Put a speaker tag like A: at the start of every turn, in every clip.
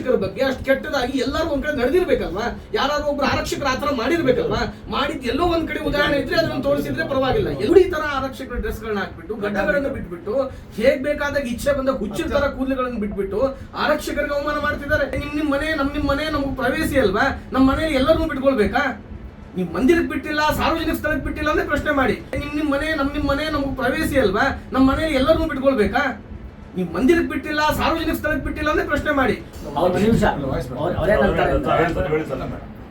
A: ಆರಕ್ಷಕರ ಬಗ್ಗೆ ಅಷ್ಟು ಕೆಟ್ಟದಾಗಿ ಎಲ್ಲರೂ ಒಂದ್ ಕಡೆ ನಡೆದಿರ್ಬೇಕಲ್ವಾ? ಯಾರು ಒಬ್ರು ಆರಕ್ಷಕರು ಆತರ ಮಾಡಿರ್ಬೇಕಲ್ವಾ? ಮಾಡಿದ್ ಎಲ್ಲೋ ಒಂದ್ ಕಡೆ ಉದಾಹರಣೆ ಇದ್ರೆ ಅದನ್ನ ತೋರಿಸಿದ್ರೆ ಪರವಾಗಿಲ್ಲ. ಎರಡೀ ತರ ಆರಕ್ಷಕರ ಡ್ರೆಸ್ ಗಳನ್ನ ಹಾಕ್ಬಿಟ್ಟು, ಗಡ್ಡಗಳನ್ನು ಬಿಟ್ಬಿಟ್ಟು, ಹೇಗ್ ಬೇಕಾದಾಗ ಇಚ್ಛೆ ಬಂದ ಹುಚ್ಚಿನ ತರ ಕೂದಲುಗಳನ್ನು ಬಿಟ್ಬಿಟ್ಟು ಆರಕ್ಷಕರಿಗೆ ಅವಮಾನ ಮಾಡ್ತಿದ್ದಾರೆ? ನಿಮ್ ನಿಮ್ ಮನೆ, ನಮ್ ನಿಮ್ ಮನೆ ನಮ್ಗೆ ಪ್ರವೇಶಿ ಅಲ್ವಾ? ನಮ್ಮ ಮನೆಯಲ್ಲಿ ಎಲ್ಲರನ್ನೂ ಬಿಟ್ಕೊಳ್ಬೇಕಾ? ನೀವು ಮಂದಿರಕ್ಕೆ ಬಿಟ್ಟಿಲ್ಲ, ಸಾರ್ವಜನಿಕ ಸ್ಥಳಕ್ಕೆ ಬಿಟ್ಟಿಲ್ಲ ಅಂದ್ರೆ ಪ್ರಶ್ನೆ ಮಾಡಿ. ನಿಮ್ ನಿಮ್ ಮನೆ, ನಮ್ ನಿಮ್ ಮನೆ ನಮ್ಗೆ ಪ್ರವೇಶಿ ಅಲ್ವಾ? ನಮ್ಮ ಮನೆಯಲ್ಲಿ ಎಲ್ಲರನ್ನೂ ಬಿಟ್ಕೊಳ್ಬೇಕಾ? ನೀವು ಮಂದಿರಕ್ಕೆ ಬಿಟ್ಟಿಲ್ಲ ಸಾರ್ವಜನಿಕ ಸ್ಥಳಕ್ಕೆ ಬಿಟ್ಟಿಲ್ಲ ಅಂದ್ರೆ ಪ್ರಶ್ನೆ ಮಾಡಿ.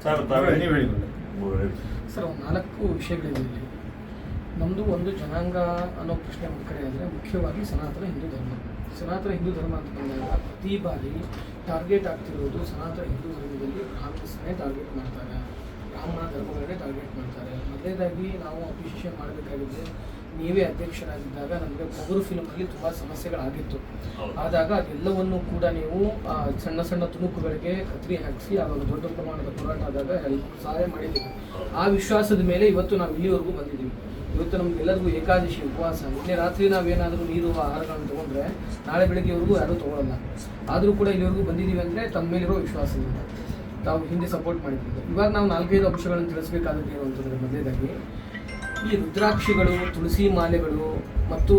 B: ಸರ್ ತಾವೇ
C: ನೀವು
A: ಸರ್ ಒಂದು ನಾಲ್ಕು ವಿಷಯಗಳಿವೆ ಇಲ್ಲಿ. ನಮ್ಮದು ಒಂದು ಜನಾಂಗ ಅನ್ನೋ ಪ್ರಶ್ನೆ ಒಂದು ಕಡೆ ಆದರೆ ಮುಖ್ಯವಾಗಿ ಸನಾತನ ಹಿಂದೂ ಧರ್ಮ. ಸನಾತನ ಹಿಂದೂ ಧರ್ಮ ಅಂತ ಬಂದಾಗ ಪ್ರತಿ ಬಾರಿ ಟಾರ್ಗೆಟ್ ಆಗ್ತಿರೋದು ಸನಾತನ ಹಿಂದೂ ಧರ್ಮದಲ್ಲಿ ಬ್ರಾಹ್ಮಣಸನ್ನೇ ಟಾರ್ಗೆಟ್ ಮಾಡ್ತಾರೆ. ಬ್ರಾಹ್ಮಣ ಧರ್ಮಗಳನ್ನೇ ಟಾರ್ಗೆಟ್ ಮಾಡ್ತಾರೆ. ಮೊದಲನೇದಾಗಿ ನಾವು ಅಪ್ರಿಷಿಯೇಷನ್ ಮಾಡಬೇಕಾಗಿದೆ ನೀವೇ ಅಧ್ಯಕ್ಷರಾಗಿದ್ದಾಗ ನಮಗೆ ಮೊಗರು ಫಿಲ್ಮಲ್ಲಿ ತುಂಬ ಸಮಸ್ಯೆಗಳಾಗಿತ್ತು. ಆದಾಗ ಅದೆಲ್ಲವನ್ನು ಕೂಡ ನೀವು ಸಣ್ಣ ಸಣ್ಣ ತುಣುಕುಗಳಿಗೆ ಕತ್ರಿ ಹಾಕಿಸಿ ಆವಾಗ ದೊಡ್ಡ ಪ್ರಮಾಣದ ಹೋರಾಟ ಆದಾಗ ಸಹಾಯ ಮಾಡಿದ್ದೀವಿ ಆ ವಿಶ್ವಾಸದ ಮೇಲೆ ಇವತ್ತು ನಾವು ಇಲ್ಲಿವರೆಗೂ ಬಂದಿದ್ದೀವಿ. ಇವತ್ತು ನಮ್ಗೆಲ್ಲರಿಗೂ ಏಕಾದಶಿ ಉಪವಾಸ. ನಿನ್ನೆ ರಾತ್ರಿ ನಾವೇನಾದರೂ ನೀರು ಆಹಾರಗಳನ್ನು ತೊಗೊಂಡ್ರೆ ನಾಳೆ ಬೆಳಿಗ್ಗೆವರೆಗೂ ಯಾರೂ ತೊಗೊಳಲ್ಲ. ಆದರೂ ಕೂಡ ಇಲ್ಲಿವರೆಗೂ ಬಂದಿದ್ದೀವಿ ಅಂದರೆ ತಮ್ಮ ಮೇಲಿರೋ ವಿಶ್ವಾಸದಿಂದ. ತಾವು ಹಿಂದೆ ಸಪೋರ್ಟ್ ಮಾಡಿದ್ದೀವಿ. ಇವಾಗ ನಾವು ನಾಲ್ಕೈದು ಅಂಶಗಳನ್ನು ತಿಳಿಸ್ಬೇಕಾದ್ರೆ ಏನು ಅಂತಂದರೆ ಮೊದಲೇದಾಗಿ ಈ ರುದ್ರಾಕ್ಷಿಗಳು, ತುಳಸಿ ಮಾಲೆಗಳು ಮತ್ತು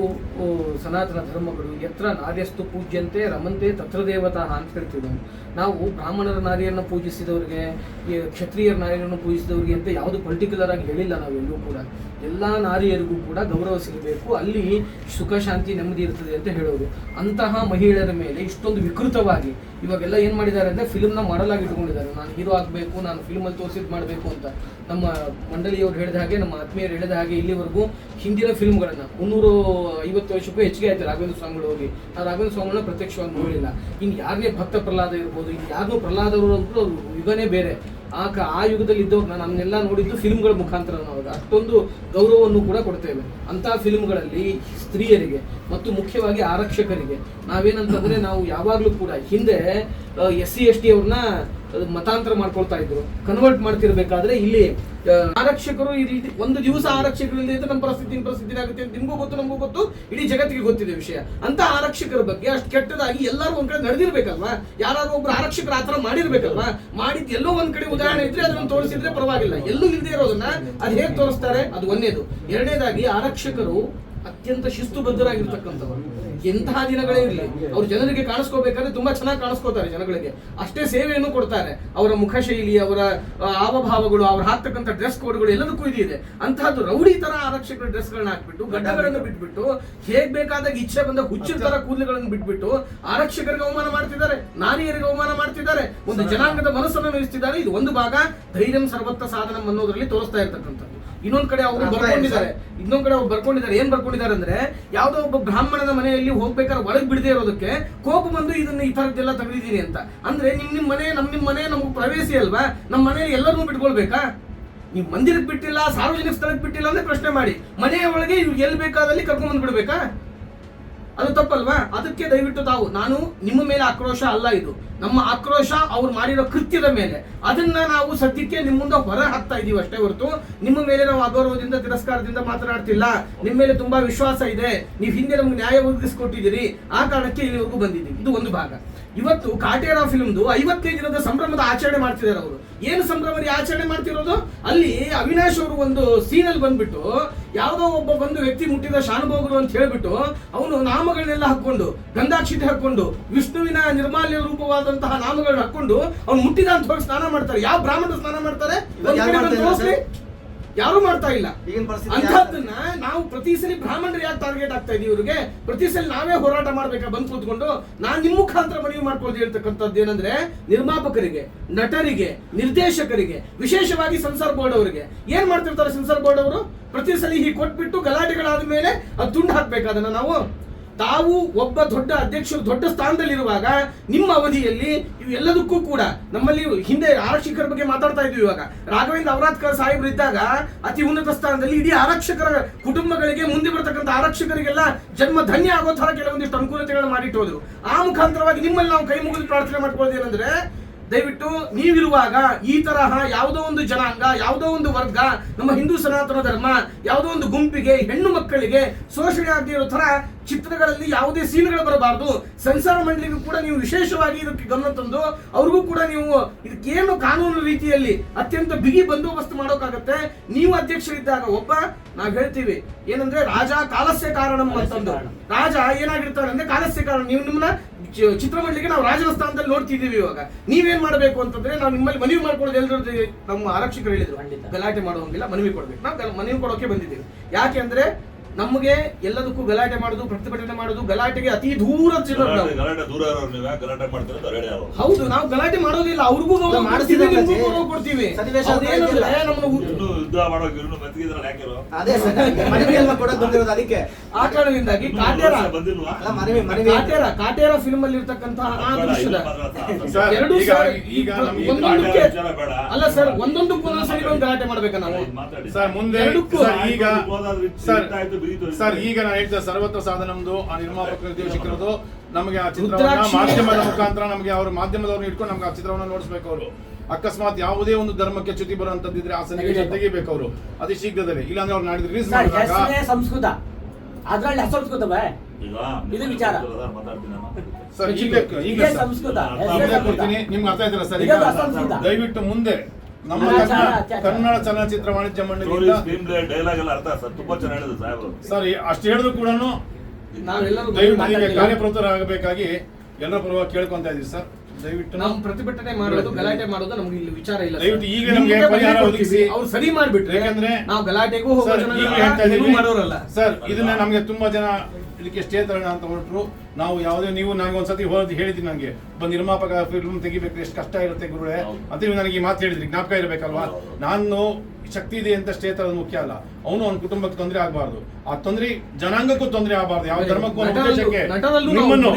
A: ಸನಾತನ ಧರ್ಮಗಳು ಎತ್ರ ನಾರ್ಯಸ್ತು ಪೂಜ್ಯಂತೆ ರಮಂತೆ ತತ್ರ ದೇವತಾ ಅಂತ ಹೇಳ್ತೀವಿ ನಾವು. ನಾವು ಬ್ರಾಹ್ಮಣರ ನಾರಿಯನ್ನು ಪೂಜಿಸಿದವರಿಗೆ ಕ್ಷತ್ರಿಯರ ನಾರಿಯನ್ನು ಪೂಜಿಸಿದವರಿಗೆ ಅಂತ ಯಾವುದು ಪರ್ಟಿಕ್ಯುಲರ್ ಆಗಿ ಹೇಳಿಲ್ಲ ನಾವೆಲ್ಲೂ ಕೂಡ. ಎಲ್ಲ ನಾರಿಯರಿಗೂ ಕೂಡ ಗೌರವ ಸಿಗಬೇಕು. ಅಲ್ಲಿ ಸುಖ, ಶಾಂತಿ, ನೆಮ್ಮದಿ ಇರ್ತದೆ ಅಂತ ಹೇಳೋದು. ಅಂತಹ ಮಹಿಳೆಯರ ಮೇಲೆ ಇಷ್ಟೊಂದು ವಿಕೃತವಾಗಿ ಇವಾಗೆಲ್ಲ ಏನು ಮಾಡಿದ್ದಾರೆ ಅಂದರೆ ಫಿಲ್ಮ್ನ ಮಾಡಲಾಗಿ ಇಟ್ಕೊಂಡಿದ್ದಾರೆ ನಾನು ಹೀರೋ ಆಗಬೇಕು, ನಾನು ಫಿಲ್ಮಲ್ಲಿ ತೋರಿಸಿದ್ ಮಾಡಬೇಕು ಅಂತ. ನಮ್ಮ ಮಂಡಳಿಯವರು ಹೇಳಿದ ಹಾಗೆ, ನಮ್ಮ ಆತ್ಮೀಯರು ಹೇಳಿದ ಹಾಗೆ ಇಲ್ಲಿವರೆಗೂ ಹಿಂದಿನ ಫಿಲ್ಮ್ಗಳನ್ನು ಮುನ್ನೂರು ಐವತ್ತು ವರ್ಷಕ್ಕೂ ಹೆಚ್ಚಿಗೆ ಆಯ್ತು ರಾಘವೇಂದ್ರ ಸ್ವಾಮಿಗಳು ಹೋಗಿ. ಆ ರಾಘವೇಂದ್ರ ಸ್ವಾಮಿಗಳನ್ನ ಪ್ರತ್ಯಕ್ಷವಾಗಿ ನೋಡಿಲ್ಲ. ಇನ್ನು ಯಾರನ್ನೇ ಭಕ್ತ ಪ್ರಹ್ಲಾದ ಇರ್ಬೋದು ಇನ್ನು ಯಾರನ್ನೂ ಪ್ರಹ್ಲಾದವರು ಅಂತೂ ಯುಗನೇ ಬೇರೆ. ಆ ಕ ಆ ಯುಗದಲ್ಲಿ ಇದ್ದವಾಗ ನಮ್ಮನ್ನೆಲ್ಲ ನೋಡಿದ್ದು ಫಿಲ್ಮ್ಗಳ ಮುಖಾಂತರ ನಾವು ಅಷ್ಟೊಂದು ಗೌರವವನ್ನು ಕೂಡ ಕೊಡ್ತೇವೆ. ಅಂತಹ ಫಿಲ್ಮ್ಗಳಲ್ಲಿ ಸ್ತ್ರೀಯರಿಗೆ ಮತ್ತು ಮುಖ್ಯವಾಗಿ ಆರಕ್ಷಕರಿಗೆ ನಾವೇನಂತಂದ್ರೆ ನಾವು ಯಾವಾಗಲೂ ಕೂಡ ಹಿಂದೆ ಎಸ್ ಸಿ, ಎಸ್ ಟಿ ಅವ್ರನ್ನ ಮತಾಂತರ ಮಾಡ್ಕೊಳ್ತಾ ಇದ್ರು. ಕನ್ವರ್ಟ್ ಮಾಡ್ತಿರ್ಬೇಕಾದ್ರೆ ಇಲ್ಲಿ ಆರಕ್ಷಕರು ಈ ರೀತಿ ಒಂದು ದಿವಸ ಆರಕ್ಷಕರು ಇಲ್ಲದೆ ನಮ್ಮ ಪರಿಸ್ಥಿತಿ ಪರಿಸ್ಥಿತಿ ಆಗುತ್ತೆ ಅಂತ ನಿಮಗೂ ಗೊತ್ತು, ನಮಗೂ ಗೊತ್ತು. ಇಡೀ ಜಗತ್ತಿಗೆ ಗೊತ್ತಿದೆ ವಿಷಯ. ಅಂತ ಆರಕ್ಷಕರ ಬಗ್ಗೆ ಅಷ್ಟು ಕೆಟ್ಟದಾಗಿ ಎಲ್ಲರೂ ಒಂದ್ ಕಡೆ ನಡೆದಿರ್ಬೇಕಲ್ವಾ? ಯಾರಾದ್ರೂ ಒಬ್ರು ಆರಕ್ಷಕರು ಆತರ ಮಾಡಿರ್ಬೇಕಲ್ವಾ? ಮಾಡಿದ್ ಎಲ್ಲೋ ಒಂದ್ ಕಡೆ ಉದಾಹರಣೆ ಇದ್ರೆ ಅದನ್ನ ತೋರಿಸಿದ್ರೆ ಪರವಾಗಿಲ್ಲ. ಎಲ್ಲೂ ಇಲ್ಲದೆ ಇರೋದನ್ನ ಅದ್ ಹೇಗೆ ತೋರಿಸ್ತಾರೆ, ಅದು ಒಂದೇದು. ಎರಡನೇದಾಗಿ ಆರಕ್ಷಕರು ಅತ್ಯಂತ ಶಿಸ್ತುಬದ್ಧರಾಗಿರ್ತಕ್ಕಂಥವ್ರು ಎಂತಹ ದಿನಗಳೇ ಇರಲಿ ಅವ್ರು ಜನರಿಗೆ ಕಾಣಿಸ್ಕೋಬೇಕಾದ್ರೆ ತುಂಬಾ ಚೆನ್ನಾಗಿ ಕಾಣಿಸ್ಕೋತಾರೆ ಜನಗಳಿಗೆ. ಅಷ್ಟೇ ಸೇವೆಯನ್ನು ಕೊಡ್ತಾರೆ. ಅವರ ಮುಖಶೈಲಿ ಅವರ ಆ, ಹಾವಭಾವಗಳು ಅವ್ರು ಹಾಕ್ತಕ್ಕಂಥ ಡ್ರೆಸ್ ಕೋಡ್ಗಳು ಎಲ್ಲದಕ್ಕೂ ಇದಿದೆ. ಅಂತಹದ್ದು ರೌಡಿ ತರ ಆರಕ್ಷಕರ ಡ್ರೆಸ್ಗಳನ್ನ ಹಾಕ್ಬಿಟ್ಟು ಗಡ್ಡಗಳನ್ನು ಬಿಟ್ಬಿಟ್ಟು ಹೇಗ್ ಬೇಕಾದಾಗ ಇಚ್ಛೆ ಬಂದ ಹುಚ್ಚು ತರ ಕೂದಲುಗಳನ್ನು ಬಿಟ್ಬಿಟ್ಟು ಆರಕ್ಷಕರಿಗೆ ಅವಮಾನ ಮಾಡ್ತಿದ್ದಾರೆ ನಾರಿಯರಿಗೆ ಅವಮಾನ ಮಾಡ್ತಿದ್ದಾರೆ ಒಂದು ಜನಾಂಗದ ಮನಸ್ಸನ್ನು ನೋಯಿಸ್ತಿದ್ದಾರೆ ಇದು ಒಂದು ಭಾಗ. ಧೈರ್ಯಂ ಸರ್ವತ್ತ ಸಾಧನ ಅನ್ನೋದ್ರಲ್ಲಿ ತೋರಿಸ್ತಾ ಇರ್ತಕ್ಕಂಥದ್ದು. ಇನ್ನೊಂದ್ ಕಡೆ ಅವರು ಬರ್ಕೊಂಡಿದ್ದಾರೆ. ಇನ್ನೊಂದ್ ಕಡೆ ಅವ್ರು ಬರ್ಕೊಂಡಿದ್ದಾರೆ. ಏನ್ ಬರ್ಕೊಂಡಿದ್ದಾರೆ ಅಂದ್ರೆ ಯಾವ್ದೋ ಒಬ್ಬ ಬ್ರಾಹ್ಮಣನ ಮನೆಯಲ್ಲಿ ಹೋಗ್ಬೇಕಾದ್ರೆ ಒಳಗ್ ಬಿಡದೆ ಇರೋದಕ್ಕೆ ಕೋಪ ಬಂದು ಇದನ್ನ ಈ ತರದ್ದೆಲ್ಲ ತೆಗೆದಿದ್ದೀರಿ ಅಂತ. ಅಂದ್ರೆ ನಿಮ್ ನಿಮ್ ಮನೆ ನಮ್ ನಿಮ್ ಮನೆ ನಮ್ಗೆ ಪ್ರವೇಶಿ ಅಲ್ವಾ? ನಮ್ಮ ಮನೆಯಲ್ಲಿ ಎಲ್ಲರನ್ನೂ ಬಿಟ್ಕೊಳ್ಬೇಕಾ? ನೀವು ಮಂದಿರಕ್ಕೆ ಬಿಟ್ಟಿಲ್ಲ ಸಾರ್ವಜನಿಕ ಸ್ಥಳಕ್ಕೆ ಬಿಟ್ಟಿಲ್ಲ ಅಂದ್ರೆ ಪ್ರಶ್ನೆ ಮಾಡಿ. ಮನೆಯ ಒಳಗೆ ಇವ್ರಿಗೆ ಎಲ್ಲಿ ಬೇಕಾದಲ್ಲಿ ಕರ್ಕೊಂಡ್ ಬಂದ್ ಬಿಡ್ಬೇಕಾ ಅದು ತಪ್ಪಲ್ವಾ? ಅದಕ್ಕೆ ದಯವಿಟ್ಟು ತಾವು, ನಾನು ನಿಮ್ಮ ಮೇಲೆ ಆಕ್ರೋಶ ಅಲ್ಲ ಇದು. ನಮ್ಮ ಆಕ್ರೋಶ ಅವ್ರು ಮಾಡಿರೋ ಕೃತ್ಯದ ಮೇಲೆ. ಅದನ್ನ ನಾವು ಸದ್ಯಕ್ಕೆ ನಿಮ್ಮಿಂದ ಮುಂದೆ ಹೊರ ಹಾಕ್ತಾ ಇದೀವಿ ಅಷ್ಟೇ ಹೊರತು, ನಿಮ್ಮ ಮೇಲೆ ನಾವು ಅಗೌರವದಿಂದ, ತಿರಸ್ಕಾರದಿಂದ ಮಾತನಾಡ್ತಿಲ್ಲ. ನಿಮ್ಮ ಮೇಲೆ ತುಂಬಾ ವಿಶ್ವಾಸ ಇದೆ. ನೀವು ಹಿಂದೆ ನಮ್ಗೆ ನ್ಯಾಯ ಒದಗಿಸ್ಕೊಟ್ಟಿದ್ದೀರಿ. ಆ ಕಾರಣಕ್ಕೆ ಇಲ್ಲಿವರೆಗೂ ಬಂದಿದ್ದೀವಿ. ಇದು ಒಂದು ಭಾಗ. ಇವತ್ತು ಕಾಟೇರ ಫಿಲ್ಮ್ದು ಐವತ್ತೈದು ದಿನದ ಸಂಭ್ರಮದ ಆಚರಣೆ ಮಾಡ್ತಿದ್ದಾರೆ ಅವರು. ಏನು ಸಂಭ್ರಮರಿ ಆಚರಣೆ ಮಾಡ್ತಿರೋದು? ಅಲ್ಲಿ ಅವಿನಾಶ್ ಅವರು ಒಂದು ಸೀನಲ್ಲಿ ಬಂದ್ಬಿಟ್ಟು ಯಾವುದೋ ಒಬ್ಬ ಬಂದು ವ್ಯಕ್ತಿ ಮುಟ್ಟಿದ ಶಾನುಭೋಗರು ಅಂತ ಹೇಳ್ಬಿಟ್ಟು ಅವನು ನಾಮಗಳನ್ನೆಲ್ಲ ಹಾಕೊಂಡು ಗಂಧಾಕ್ಷತೆ ಹಾಕೊಂಡು ವಿಷ್ಣುವಿನ ನಿರ್ಮಾಲ್ಯ ರೂಪವಾದಂತಹ ನಾಮಗಳನ್ನ ಹಾಕೊಂಡು ಅವ್ನು ಮುಟ್ಟಿದ ಅಂತ ಹೋಗಿ ಸ್ನಾನ ಮಾಡ್ತಾರೆ. ಯಾವ ಬ್ರಾಹ್ಮಣರು ಸ್ನಾನ ಮಾಡ್ತಾರೆ?
C: ಯಾರು ಮಾಡ್ತಾ ಇಲ್ಲ. ಅಂತದನ್ನ
A: ಅಂತಹದ್ದನ್ನ ನಾವು ಪ್ರತಿ ಸಲ ಬ್ರಾಹ್ಮಣರು ಯಾಕೆ ಟಾರ್ಗೆಟ್ ಆಗ್ತಾ ಇದೀವಿ ಇವ್ರಿಗೆ? ಪ್ರತಿ ಸಲ ನಾವೇ ಹೋರಾಟ ಮಾಡ್ಬೇಕಾ? ಬಂದು ಕೂತ್ಕೊಂಡು ನಾನ್ ನಿಮ್ಮ ಮುಖಾಂತರ ಮನವಿ ಮಾಡ್ಕೊಳ್ಳೋದು ಹೇಳ್ತಕ್ಕಂಥದ್ದು ಏನಂದ್ರೆ ನಿರ್ಮಾಪಕರಿಗೆ ನಟರಿಗೆ ನಿರ್ದೇಶಕರಿಗೆ ವಿಶೇಷವಾಗಿ ಸೆನ್ಸಾರ್ ಬೋರ್ಡ್ ಅವರಿಗೆ. ಏನ್ ಮಾಡ್ತಿರ್ತಾರೆ ಸೆನ್ಸಾರ್ ಬೋರ್ಡ್ ಅವರು? ಪ್ರತಿ ಸಲ ಹೀಗೆ ಕೊಟ್ಬಿಟ್ಟು ಗಲಾಟೆಗಳಾದ ಮೇಲೆ ಅದು ತುಂಡು ಹಾಕ್ಬೇಕಾದನ್ನ ನಾವು? ತಾವು ಒಬ್ಬ ದೊಡ್ಡ ಅಧ್ಯಕ್ಷರು, ದೊಡ್ಡ ಸ್ಥಾನದಲ್ಲಿರುವಾಗ ನಿಮ್ಮ ಅವಧಿಯಲ್ಲಿ ಇವೆಲ್ಲದಕ್ಕೂ ಕೂಡ ನಮ್ಮಲ್ಲಿ ಹಿಂದೆ ಆರಕ್ಷಕರ ಬಗ್ಗೆ ಮಾತಾಡ್ತಾ ಇದ್ವಿ ಇವಾಗ. ರಾಘವೇಂದ್ರ ಅವರಾತ್ಕರ್ ಸಾಹೇಬ್ರು ಇದ್ದಾಗ ಅತಿ ಉನ್ನತ ಸ್ಥಾನದಲ್ಲಿ ಇಡೀ ಆರಕ್ಷಕರ ಕುಟುಂಬಗಳಿಗೆ ಮುಂದೆ ಬರ್ತಕ್ಕಂಥ ಆರಕ್ಷಕರಿಗೆಲ್ಲ ಜನ್ಮ ಧನ್ಯ ಆಗೋ ತರ ಕೆಲವೊಂದಿಷ್ಟು ಅನುಕೂಲತೆಗಳನ್ನ ಮಾಡಿಟ್ಟು ಆ ಮುಖಾಂತರವಾಗಿ ನಿಮ್ಮಲ್ಲಿ ನಾವು ಕೈ ಮುಗಿದು ಪ್ರಾರ್ಥನೆ ಮಾಡ್ಕೊಳ್ಳೋದು ಏನಂದ್ರೆ, ದಯವಿಟ್ಟು ನೀವಿರುವಾಗ ಈ ತರಹ ಯಾವುದೋ ಒಂದು ಜನಾಂಗ, ಯಾವುದೋ ಒಂದು ವರ್ಗ, ನಮ್ಮ ಹಿಂದೂ ಸನಾತನ ಧರ್ಮ, ಯಾವುದೋ ಒಂದು ಗುಂಪಿಗೆ, ಹೆಣ್ಣು ಮಕ್ಕಳಿಗೆ ಶೋಷಣೆ ಆಗದೇ ಇರೋ ತರ ಚಿತ್ರಗಳಲ್ಲಿ ಯಾವುದೇ ಸೀನ್ಗಳು ಬರಬಾರದು. ಸಂಸಾರ ಮಂಡಳಿಗೂ ಕೂಡ ನೀವು ವಿಶೇಷವಾಗಿ ಇದಕ್ಕೆ ಗಮನ ತಂದು ಅವ್ರಿಗೂ ಕೂಡ ನೀವು ಇದಕ್ಕೇನು ಕಾನೂನು ರೀತಿಯಲ್ಲಿ ಅತ್ಯಂತ ಬಿಗಿ ಬಂದೋಬಸ್ತ್ ಮಾಡೋಕ್ಕಾಗತ್ತೆ. ನೀವು ಅಧ್ಯಕ್ಷರಿದ್ದಾಗ ಒಬ್ಬ ನಾವು ಹೇಳ್ತೀವಿ ಏನಂದ್ರೆ ರಾಜ ಕಾಲಸ್ಯ ಕಾರಣ ಅಂತಂದು. ರಾಜ ಏನಾಗಿರ್ತಾರೆ ಅಂದ್ರೆ ಕಾಲಸ್ಯ ಕಾರಣ. ನೀವು ನಿಮ್ಮನ್ನ ಚಿತ್ರಮಂಡಳಿಗೆ ನಾವು ರಾಜನ ಸ್ಥಾನದಲ್ಲಿ ನೋಡ್ತಿದ್ದೀವಿ ಇವಾಗ. ನೀವೇನ್ ಮಾಡಬೇಕು ಅಂತಂದ್ರೆ ನಾವು ನಿಮ್ಮಲ್ಲಿ ಮನವಿ ಮಾಡ್ಕೊಳ್ಳೋದು ಎಲ್ಲರೂ ನಮ್ಮ ಆರಕ್ಷಕರು ಹೇಳಿದ್ರು. ಗಲಾಟೆ ಮಾಡುವಂಗಿಲ್ಲ ಮನವಿ ಕೊಡ್ಬೇಕು. ನಾವು ಮನವಿ ಕೊಡೋಕೆ ಬಂದಿದ್ದೀವಿ. ಯಾಕೆ ಅಂದ್ರೆ ನಮಗೆ ಎಲ್ಲದಕ್ಕೂ ಗಲಾಟೆ ಮಾಡುದು ಪ್ರತಿಭಟನೆ ಮಾಡುದು ಗಲಾಟೆಗೆ ಅತಿ ದೂರ ಜನರು ನಾವು.
B: ಗಲಾಟೆ ದೂರ ಇರೋರು ನೀವೇ ಗಲಾಟೆ ಮಾಡ್ತೀರ ಅಂತ
A: ಹೌದು ನಾವು ಗಲಾಟೆ ಮಾಡೋದಿಲ್ಲ ಅವ್ರಿಗೂ ಗೌರವ
D: ನಾವು
A: ಕೊಡ್ತೀವಿ
D: ಮಾಡ್ತಿದ್ದೀವಿ
A: ನಿಮ್ಗೂ
D: ಅಜ್ಜಿ.
A: ಗೌರವ ಕೊಡ್ತೀವಿ
D: ಸನ್ನಿವೇಶ ಅಂತ
A: ಅದೇನಂದ್ರೆ
D: ಇದೆಯಲ್ಲ.
A: ನಮ್ಮನ್ನ ಉ-
B: ಇನ್ನು ಯುದ್ಧ ಮಾಡೋಕೆ ಇನ್ನು ಮೆತ್ತಿಗಿದ್ರೆ ಯಾಕಿರೋ
D: ಅದೇ ಸರ್ ಮನವಿ ಅಲ್ವಾ ಕೊಡೋದು ಬಂದಿರೋದು ಅದಕ್ಕೆ
A: ಆ ಕಾರಣದಿಂದಾಗಿ
B: ಇನ್ನು
A: ಕಾಟೇರ
B: ವರ್ಷ ಬಂದಿಲ್ವಾ
D: ಅಲ್ಲ ಮನವಿ ಮನವಿ
A: ಕಾಟೇರ ಕಾಟೇರ ಫಿಲ್ಮ್ ಅಲ್ಲಿ ಇರ್ತಕ್ಕಂತಹ ಆ
B: ಬೇಡ,
A: ದೃಶ್ಯದ
B: ಇದು ಮಾತ್ರ
C: ಸರ್,
A: ಎರಡು
C: ಈಗ-
A: ಸರ್
C: ಈಗ ನಮ್ಗೆ
B: ಇದು
A: ಒಂದೊಂದಕ್ಕೆ
B: ವಿಚಾರ ಬೇಡ.
A: ಅಲ್ಲ ಸರ್ ಒಂದೊಂದಕ್ಕೂ ಒಂದೊಂದ್ಸರಿ ಒಂದು ಗಲಾಟೆ ಮಾಡ್ಬೇಕಾ ನಾವು
B: ಇದು ಮಾತಾಡಿ
C: ಸರ್ ಮುಂದೆ
A: ಎರಡಕ್ಕೂ
C: ಸರ್ ಈಗ
B: ಹೋದಾದ್ರೆ
C: ಸರ್. ಸರ್ ಈಗ ನಾನು ಹೇಳ್ತೇನೆ ಸರ್ವತ್ರ ಸಾಧನಮ್ದು ಆ ನಿರ್ಮಾಪಕ ನಿರ್ದೇಶಕರದು ನಮಗೆ ಆ ಚಿತ್ರವನ್ನ ಮಾಧ್ಯಮದ ಮುಖಾಂತರ ನಮಗೆ ಅವರು ಮಾಧ್ಯಮದವ್ರನ್ನ ಇಟ್ಕೊಂಡು ನಮ್ಗೆ ಆ ಚಿತ್ರವನ್ನ ನೋಡಿಸ್ಬೇಕು ಅವರು. ಅಕಸ್ಮಾತ್ ಯಾವುದೇ ಒಂದು ಧರ್ಮಕ್ಕೆ ಚ್ಯುತಿ ಬರುವಂತದ್ದಿದ್ರೆ ಆ ಸನ್ನಿವೇಶ ತೆಗಿಬೇಕು ಅವರು. ಅತಿ ಶೀಘ್ರದಲ್ಲಿ. ಇಲ್ಲಾಂದ್ರೆ ಅವ್ರು ನಾಡಿದ್ರು ರಿಲೀಸ್
D: ಸರ್
C: ಮಾಡಿದಾಗ
D: ಸಂಸ್ಕೃತ. ಅದ್ರಲ್ಲಿ ಅಸಂಸ್ಕೃತವೇ ಇದು ವಿಚಾರ.
C: ಸರ್ ಈಗ ಈಗ
D: ಸಂಸ್ಕೃತ.
C: ನಿಮ್ಗೆ ಅರ್ಥ ಆಯ್ತಲ್ಲ ಸರ್? ಈಗ ದಯವಿಟ್ಟು ಮುಂದೆ ನಮ್ಮ ಕನ್ನಡ ಚಲನಚಿತ್ರ. ವಾಣಿಜ್ಯ
B: ಮಂಡಳಿ
C: ಮಂಡಳಿಯಿಂದ
B: ಸ್ಕ್ರೀನ್ ಪ್ಲೇ ಡೈಲಾಗ್ ಎಲ್ಲ ಅರ್ಥ ಸರ್. ತುಂಬಾ ಚೆನ್ನಾಗಿ ಹೇಳಿದ್ರು ಸಾಹೇಬ್ರು.
C: ಸರ್ ಅಷ್ಟು ಹೇಳಿದ್ರು ಕೂಡ. ಕಾರ್ಯಪ್ರವೃತ್ತರಾಗಬೇಕಾಗಿ ಎಲ್ಲರ ಪರವಾಗಿ ಕೇಳ್ಕೊಂತ ಇದೀವಿ ಸರ್. ದಯವಿಟ್ಟು
A: ನಾವು ಪ್ರತಿಭಟನೆ ಮಾಡೋದು ಗಲಾಟೆ ಮಾಡೋದು ನಮ್ಗೆ ಇಲ್ಲಿ ವಿಚಾರ ಇಲ್ಲ ಸರ್.
C: ದಯವಿಟ್ಟು ಈಗ
A: ನಮಗೆ
C: ಪರಿಹಾರ ಒದಗಿಸಿ.
A: ಅವ್ರು ಸರಿ ಮಾಡ್ಬಿಟ್ರೆ
C: ಯಾಕಂದ್ರೆ
A: ನಾವು ಗಲಾಟೆಗೂ ಹೋಗೋ ಮಾಡೋರಲ್ಲ.
C: ಸರ್ ಇದನ್ನ ನಮಗೆ ತುಂಬಾ ಜನ ಇದಕ್ಕೆ ಸ್ಟೇ ತರೋಣ ಅಂತ ಹೊರಟ್ರು. ನಾವು ಯಾವುದೇ ನೀವು ನನಗೆ ಒಂದ್ಸತಿ ಹೋಗಿ ಹೇಳಿದ್ದೀನಿ ನನಗೆ ಒಬ್ಬ ನಿರ್ಮಾಪಕ ಫಿಲ್ಮ್ ತೆಗಿಬೇಕು ಎಷ್ಟು ಕಷ್ಟ ಇರುತ್ತೆ ಗುರುಳೆ
B: ಹೌದು.
C: ಅಂತ ನೀವು ನನಗೆ ಈ ಮಾತು ಹೇಳಿದ್ರಿ ಜ್ಞಾಪಕ ಇರಬೇಕಲ್ವಾ? ನಾನು ಶಕ್ತಿ ಇದೆ ಅಂತ ಸ್ಟೇ ತರೋದು ಮುಖ್ಯ ಅಲ್ಲ. ಅವನು ಅವನ ಕುಟುಂಬಕ್ಕೆ ತೊಂದರೆ ಆಗಬಾರ್ದು. ಆ ತೊಂದರೆ ಜನಾಂಗಕ್ಕೂ ತೊಂದರೆ ಆಗಬಾರ್ದು. ಯಾವ ಧರ್ಮಕ್ಕೂ ಉದ್ದೇಶಕ್ಕೆ ನಿಮ್ಮನ್ನು.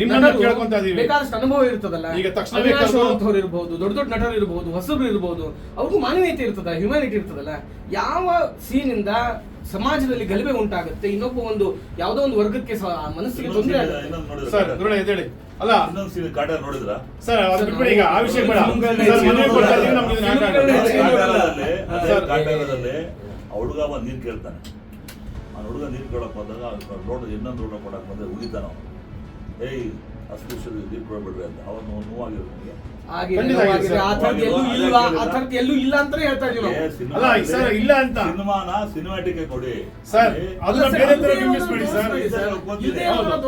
C: ನಿಮ್ಮನ್ನು
A: ನಟರು
C: ಕೇಳ್ಕೊಂತ ಇದೀವಿ.
A: ಅನುಭವ ಇರ್ತದಲ್ಲ.
C: ಈಗ ತಕ್ಷಣವೇ
A: ಅಂತವ್ರು ಇರ್ಬೋದು ದೊಡ್ಡ ದೊಡ್ಡ ನಟರು ಇರಬಹುದು ಹೊಸಬ್ರು ಇರಬಹುದು ಅವ್ರಿಗೂ ಮಾನವೀಯತೆ ಇರ್ತದ ಹ್ಯುಮ್ಯಾನಿಟಿ ಇರ್ತದಲ್ಲ. ಯಾವ ಸೀನಿಂದ ಸಮಾಜದಲ್ಲಿ ಗಲಭೆ ಉಂಟಾಗುತ್ತೆ ಇನ್ನೊಬ್ಬ ಒಂದು ಯಾವುದೋ ಒಂದು ವರ್ಗಕ್ಕೆ ಸ- ಮನಸ್ಸಿಗೆ ತೊಂದರೆ
B: ನೋಡಿದ್ರ.
C: ಸರ್ ಗುರುಳೆ ಎದ್ದೇಳಿ ಅಲ್ಲ
B: ಇನ್ನೊಂದು ನೋಡಿದ್ರ?
C: ಸರ್ ಅದು ಬಿಟ್ಬಿಡಿ ಈಗ ಆ ವಿಷಯ ಬೇಡ. ಸರ್ ಮದುವೆ
A: ಹೆಚ್ಚು
C: ಕೊಡ್ತಾ ಇದೀವಿ,
A: ನೋಡಲ್ಲ.
C: ನಮ್ಗೆ ಇದನ್ನ ಆಟ
A: ಫಿಲ್ಮ್ಗಳನ್ನ
C: ಆಡೋದು.
A: ಹೆಚ್ಚು
B: ಕಾಟೇರದಲ್ಲಿ ಅದೇ
C: ಸರ್,
B: ಆ ಹುಡುಗ ಬಂದು ನೀರು ಕೇಳ್ತಾನೆ. ಆ ಹುಡುಗ ನೀರು ಕೇಳಕ್ ಬಂದಾಗ ರೋಡ್ ಇನ್ನೊಂದು ರೋಡ್ ಕೊಡಕ್ ಬಂದ್ರೆ ಉಳಿತಾನ ಅವನು. ಏಯ್ ಅಸ್ಪೃಶ್ಯರು ನೀರು ಕೊಡ್ಬೇಡ್ರಿ ಅಂತ.
A: ಆ ಥರದ್ದು ಇಲ್ಲ ಆ
B: ಕೇಳಿದ.
A: ಎಲ್ಲೂ ಇಲ್ಲ ಅಂತ ಹೇಳ್ತಾ
C: ಅಲ್ಲ, ಸರ್, ಇಲ್ಲ ಅಂತ.
B: ಸಿನಿಮಾನ ಸಿನಿಮಾಟಿಕ್ ಕೊಡಿ.
C: ಸರ್, ಅದನ್ನ ಬೇರೆ ತರ ಸರ್.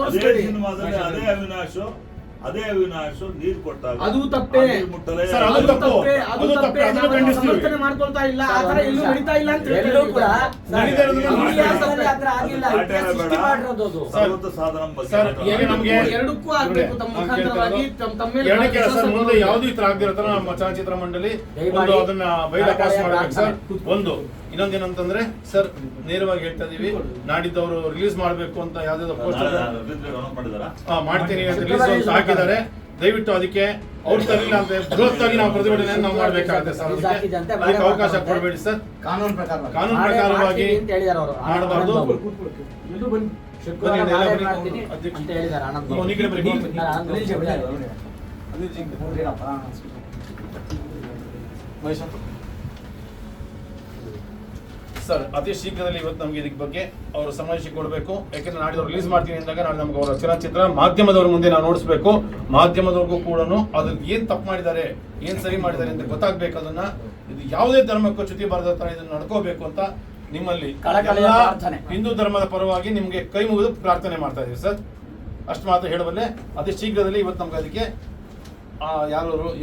B: ಅದೇ ಸಿನಿಮಾದಲ್ಲಿ ಅದೇ ಅವಿನಾಶ್. ಅದೇ ಅವಿನಾಶ ನೀರು ಕೊಟ್ಟಾಗ
A: ಅದು ತಪ್ಪೇ.
B: ಮುಟ್ಟಲೇ
C: ಸರ್, ಅದು ತಪ್ಪು.
A: ತಪ್ಪೇ, ಅದು
C: ಅದು
A: ತಪ್ಪೇ.
C: ತಪ್ಪೇ, ಅದನ್ನ
A: ನಾವು
C: ಖಂಡಿಸ್ತೀವಿ.
A: ಸಮರ್ಥನೆ ಮಾಡ್ಕೊಳ್ತಾ ಇಲ್ಲ ಆ ತರ ಎಲ್ಲೂ ನಡೀತಾ ಇಲ್ಲ ಅಂತ ಹೇಳ್ತಾ
D: ಎಲ್ಲೂ. ಕೂಡ
C: ನಡೀತಾ ಇರೋದನ್ನ
D: ನಮ್ಮ
C: ಮಾಡಿ.
D: ಇತಿಹಾಸದಲ್ಲಿ ಆ ಥರ ಆಗಿಲ್ಲ ಇತಿಹಾಸ ಸೃಷ್ಟಿ ಮಾಡಿರೋದು ಅದು.
B: ಸರ್ವತ್ರ ಸಾಧನ ಬಗ್ಗೆ
C: ಸರ್,
B: ಮಾತಾಡೋಣ.
C: ಈಗ ನಮ್ಗೆ
A: ಎರಡಕ್ಕೂ ಆಗ್ಬೇಕು ತಮ್ಮ
C: ನಾನು
A: ಮುಖಾಂತರವಾಗಿ
C: ಕೇಳ್ತಾ
A: ತಮ್ಮ ತಮ್ಮ ಮೇಲೆ ವಿಶ್ವಾಸ
C: ಸರ್ ಮುಂದೆ. ಯಾವ್ದು ಈ ತರ ಆಗದಿರೋ ತರ ನಮ್ಮ ಚಲನಚಿತ್ರ ಮಂಡಳಿ
D: ದಯಮಾಡಿ
C: ಒಂದು ಅದನ್ನ ಬೈಲ ಪಾಸ್ ಮಾಡ್ಬೇಕು ಸರ್ ಒಂದು ಇನ್ನೊಂದೇನಂತಂದ್ರೆ ಸರ್ ನೇರವಾಗಿ ಹೇಳ್ತಾ ಇದೀವಿ ಅವರು ರಿಲೀಸ್ ಮಾಡಬೇಕು ಅಂತ ಯಾವ್ದಾದ್ರು ಪೋಸ್ಟರ್ ಮಾಡ್ತೀನಿ. ಅಂತ ರಿಲೀಸ್ ಹಾಕಿದ್ದಾರೆ. ದಯವಿಟ್ಟು ಅದಕ್ಕೆ ಅವ್ರು ತರಲಿಲ್ಲ ಅಂತ ಆಗಿ ನಾವು ಪ್ರತಿಭಟನೆ ನಾವು ಮಾಡ್ಬೇಕಾಗುತ್ತೆ ಸರ್ ಅದಕ್ಕೆ ಅವಕಾಶ ಕೊಡಬೇಡಿ ಸರ್.
D: ಕಾನೂನು ಪ್ರಕಾರ.
C: ಕಾನೂನು ಪ್ರಕಾರವಾಗಿ ಮಾಡಬಾರ್ದು.
D: ಬಾಬು.
C: ಸರ್ ಅತಿ ಶೀಘ್ರದಲ್ಲಿ ಇವತ್ತು ನಮಗೆ ಇದಕ್ಕೆ ಬಗ್ಗೆ ಅವರು ಸಮಾವೇಶ ಕೊಡಬೇಕು. ಯಾಕಂದ್ರೆ ನಾಡಿದ್ದು ರಿಲೀಸ್ ಮಾಡ್ತೀನಿ ಅಂದಾಗ ನಾಳೆ ನಮ್ಗೆ ಅವರ ಚಲನಚಿತ್ರ ಮಾಧ್ಯಮದವ್ರ ಮುಂದೆ ನಾವು ನೋಡಿಸ್ಬೇಕು. ಮಾಧ್ಯಮದವ್ರಿಗೂ ಕೂಡ ಅದ್ರ ಏನ್ ತಪ್ಪು ಮಾಡಿದ್ದಾರೆ ಏನ್ ಸರಿ ಮಾಡಿದ್ದಾರೆ ಅಂತ ಗೊತ್ತಾಗ್ಬೇಕು. ಅದನ್ನ ಇದು ಯಾವುದೇ ಧರ್ಮಕ್ಕೂ ಚ್ಯುತಿ ಬಾರದ ತರ ಇದನ್ನ ನಡ್ಕೋಬೇಕು ಅಂತ ನಿಮ್ಮಲ್ಲಿ. ಹಿಂದೂ ಧರ್ಮದ ಪರವಾಗಿ ನಿಮಗೆ ಕೈ ಮುಗಿದು ಪ್ರಾರ್ಥನೆ ಮಾಡ್ತಾ ಇದೀವಿ ಸರ್. ಅಷ್ಟು ಮಾತ್ರ ಹೇಳಬಲ್ಲೆ ಅತಿ ಶೀಘ್ರದಲ್ಲಿ ಇವತ್ತು ನಮ್ಗೆ ಅದಕ್ಕೆ ಯಾರು